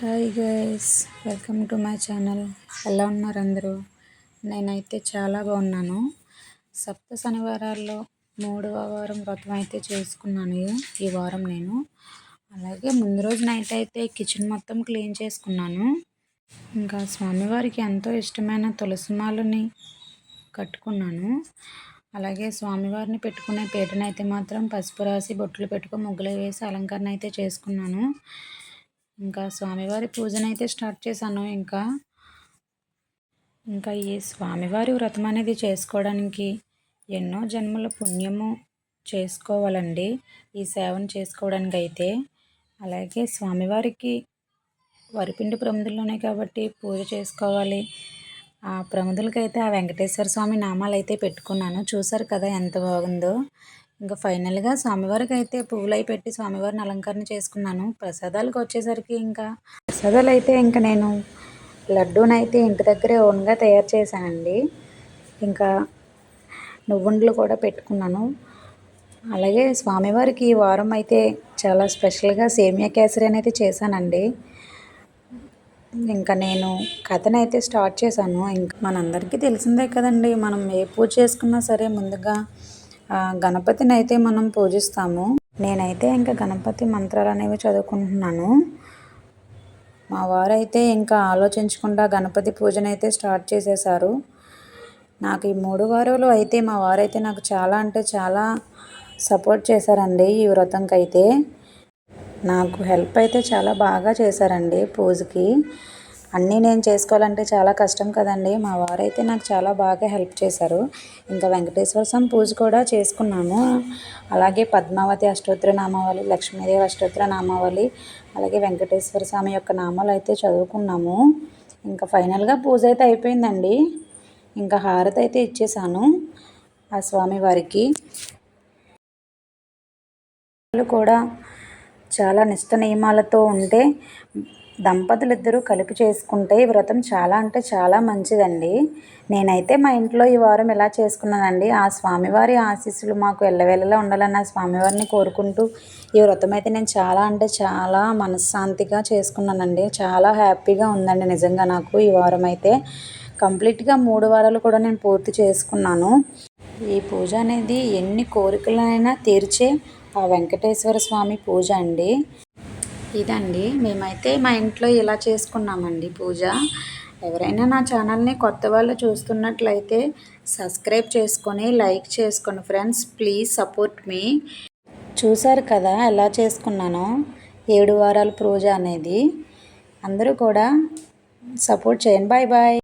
Hi guys welcome to my channel. ఎలా ఉన్నారు అందరూ? నేనైతే చాలా బాగున్నాను. సప్త శనివారాల్లో మూడవ వారం వ్రతం అయితే చేసుకున్నాను ఈ వారం నేను. అలాగే ముందు రోజు నైట్ అయితే కిచెన్ మొత్తం క్లీన్ చేసుకున్నాను. ఇంకా స్వామివారికి ఎంతో ఇష్టమైన తులసి మాలని కట్టుకున్నాను. అలాగే స్వామివారిని పెట్టుకునే పీటనైతే మాత్రం పసుపు రాసి బొట్లు పెట్టుకుని ముగ్గులు వేసి అలంకరణ అయితే చేసుకున్నాను. ఇంకా స్వామివారి పూజనైతే స్టార్ట్ చేశాను. ఇంకా ఇంకా ఈ స్వామివారి వ్రతం అనేది చేసుకోవడానికి ఎన్నో జన్మల పుణ్యము చేసుకోవాలండి. ఈ సేవను చేసుకోవడానికి అయితే అలాగే స్వామివారికి వరిపిండి ప్రముదుల్లోనే కాబట్టి పూజ చేసుకోవాలి. ఆ ప్రముదులకైతే ఆ వెంకటేశ్వర స్వామి నామాలు అయితే పెట్టుకున్నాను. చూసారు కదా ఎంత బాగుందో. ఇంకా ఫైనల్గా స్వామివారికి అయితే పువ్వులు అయి పెట్టి స్వామివారిని అలంకరణ చేసుకున్నాను. ప్రసాదాలకు వచ్చేసరికి ఇంకా ప్రసాదాలు అయితే ఇంకా నేను లడ్డూనైతే ఇంటి దగ్గరే ఓన్గా తయారు చేశానండి. ఇంకా నువ్వుండలు కూడా పెట్టుకున్నాను. అలాగే స్వామివారికి ఈ వారం అయితే చాలా స్పెషల్గా సేమియా కేసరి అనేది చేశానండి. ఇంకా నేను కథనైతే స్టార్ట్ చేశాను. ఇంకా మనందరికీ తెలిసిందే కదండి మనం ఏ పూజ చేసుకున్నా సరే ముందుగా గణపతిని అయితే మనం పూజిస్తాము. నేనైతే ఇంకా గణపతి మంత్రాలు అనేవి చదువుకుంటున్నాను. మా వారైతే ఇంకా ఆలోచించకుండా గణపతి పూజనైతే స్టార్ట్ చేసేసారు. నాకు ఈ మూడు వారాలు అయితే మా వారైతే నాకు చాలా అంటే చాలా సపోర్ట్ చేశారండి ఈ వ్రతంకి అయితే నాకు హెల్ప్ అయితే చాలా బాగా చేశారండి పూజకి. అన్నీ నేను చేసుకోవాలంటే చాలా కష్టం కదండి. మా వారైతే నాకు చాలా బాగా హెల్ప్ చేశారు. ఇంకా వెంకటేశ్వర స్వామి పూజ కూడా చేసుకున్నాము. అలాగే పద్మావతి అష్టోత్తర నామావళి లక్ష్మీదేవి అష్టోత్తర నామావళి అలాగే వెంకటేశ్వర స్వామి యొక్క నామాలు అయితే చదువుకున్నాము. ఇంకా ఫైనల్గా పూజ అయితే అయిపోయిందండి. ఇంకా హారతి అయితే ఇచ్చేసాను ఆ స్వామి వారికి. కూడా చాలా నిష్ట నియమాలతో ఉంటే దంపతులు ఇద్దరూ కలిపి చేసుకుంటే ఈ వ్రతం చాలా అంటే చాలా మంచిదండి. నేనైతే మా ఇంట్లో ఈ వారం ఇలా చేసుకున్నానండి. ఆ స్వామివారి ఆశీస్సులు మాకు ఎల్లవేళలా ఉండాలని ఆ స్వామివారిని కోరుకుంటూ ఈ వ్రతం అయితే నేను చాలా అంటే చాలా మనశ్శాంతిగా చేసుకున్నానండి. చాలా హ్యాపీగా ఉందండి నిజంగా నాకు ఈ వారం అయితే. కంప్లీట్గా మూడు వారాలు కూడా నేను పూర్తి చేసుకున్నాను. ఈ పూజ అనేది ఎన్ని కోరికలైనా తీర్చే ఆ వెంకటేశ్వర స్వామి పూజ అండి. ఇదండి. మేమైతే మా ఇంట్లో ఇలా చేసుకున్నామండి పూజ. ఎవరైనా నా ఛానల్ని కొత్త వాళ్ళు చూస్తున్నట్లయితే సబ్స్క్రైబ్ చేసుకొని లైక్ చేసుకోండి ఫ్రెండ్స్ ప్లీజ్ సపోర్ట్ మీ. చూసారు కదా ఎలా చేసుకున్నానో? ఏడు వారాల పూజ అనేది. అందరూ కూడా సపోర్ట్ చేయండి. Bye bye.